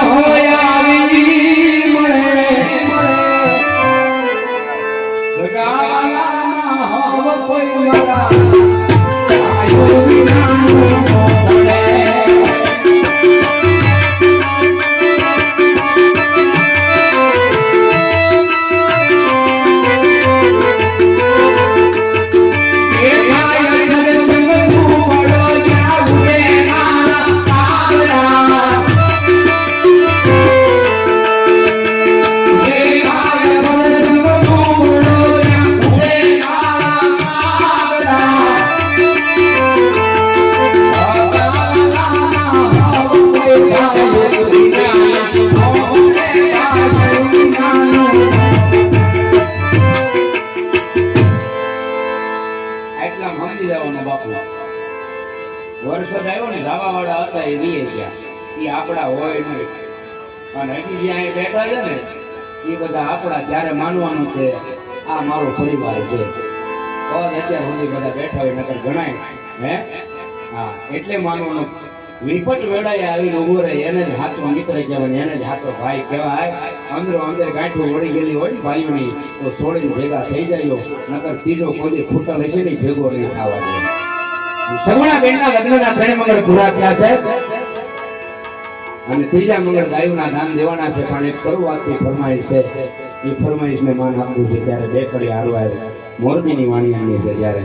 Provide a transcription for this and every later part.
હોય સમજી જવાના બાપુ. વરસાદ આવ્યો ને ધાબા વાળા હતા એ વીએ ગયા. એ આપણા હોય નહીં. અને હજી જ્યાં બેઠા છે ને એ બધા આપણા ત્યારે માનવાનું છે, આ મારો પરિવાર છે. અત્યાર સુધી બધા બેઠા હોય નકર ગણાય. હે? હા, એટલે માનવાનું. વિપટ વેળાએ આવીને ઊભો રહે એને જ હાથો મિત્ર કહેવાય એને જ હાથો ભાઈ કહેવાય. અંદરો અંદર ગાંઠો વળી ગયેલી હોય ભાઈઓની, તો છોડીને ભેગા થઈ જાય નકર ત્રીજો કોઈ ખૂટા લેશે નહીં, ભેગો નહીં થવા દે સગુણા બેનના લગ્નના ત્રણ મંગળ પૂરા થયા છે. અને ત્રીજા મંગળ ગાયુના દાન દેવાના છે, પણ એક શરૂઆતથી ફરમાઈશ છે. એ ફરમાઈશને માન આપવું છે, ત્યારે બે કડી હારવાય. મોરબીની વાણી છે, ત્યારે.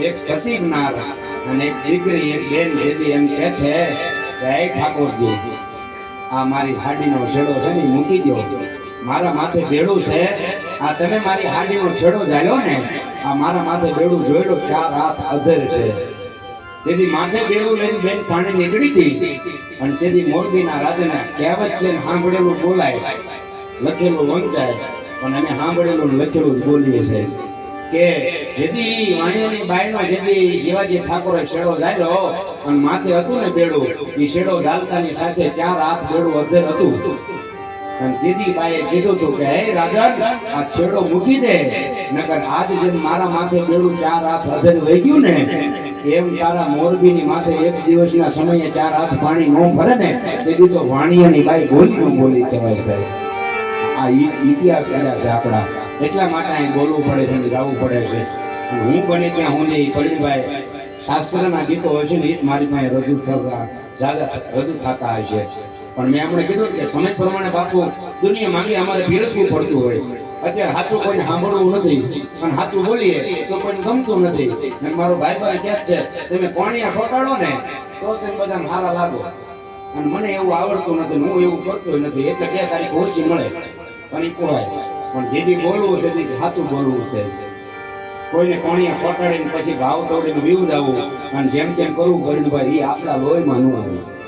એક સતીક નાર અને એક દીકરી એક બેન જેદી એમ કહે છે કે હે ઠાકોરજી, આ મારી હાડીનો છેડો છે ને મૂકી દો મારા માથે બેડું છે. આ તમે મારી હાડીનો છેડો જાળ્યો ને, આ મારા માથે બેડું જોયેલો ચાર હાથ અધર છે. તેથી માથે બેડું લઈને બેન પાણી નીકળી હતી અને તેથી મોરબીના રાજાના કહેવત છે સાંભળેલું બોલાય, લખેલું વંચાય, પણ અમે સાંભળેલું લખેલું બોલીએ છે કે જેદી વાણીઓની બાયનો જેદી જેવાજી ઠાકોરે શેડો ઝાલ્યો અને માથે હતું ને બેડું એ શેડો ઝાલતાની સાથે ચાર હાથ બેડું અધેર હતું. અને દીદી બાઈએ કીધું હતું કે, હે રાજન, આ છેડો મૂકી દે, નકર આજ જેમ મારા માથે બેડું ચાર હાથ અધેર વહી ગયું ને, એમ તારા મોરબીની માથે એક દિવસના સમયે ચાર હાથ પાણી ન ભરે ને, તેથી તો વાણિયાની બાઈ બોલી ન બોલી કહેવાય સાહેબ. આ ઇતિહાસ કર્યા છે આપણા. એટલા માટે અહીં બોલવું પડે છે ગાવું પડે છે. હું બને ત્યાં હું એ પરિણભાઈ શાસ્ત્રના ગીતો હોય છે ને એ જ મારી પાસે રજૂ થતા જાદા રજૂ થતા હશે. પણ મેં હમણાં કીધું કે સમય પ્રમાણે બાપુ, દુનિયા માંગી અમારે પીરસવું પડતું હોય. અત્યારે સાચું કોઈને સાંભળવું નથી. પણ સાચું બોલીએ તો કોઈને ગમતું નથી. અને મારો ભાઈ ભાઈ ક્યાં છે? તમે કોણિયા સોટાડો ને, તો તમે બધા સારા લાગો. અને મને એવું આવડતું નથી હું એવું કરતો નથી. એટલે બે તારીખ ઓછી મળે. પણ એ કહેવાય પણ જેથી બોલવું છે તે સાચું બોલવું છે. કોઈને કોણીએ ફટાડીને પછી ભાવ તોડીને બીવું જવું. અને જેમ તેમ કરવું કરીને ભાઈ એ આપણા લોહીમાં ન આવે.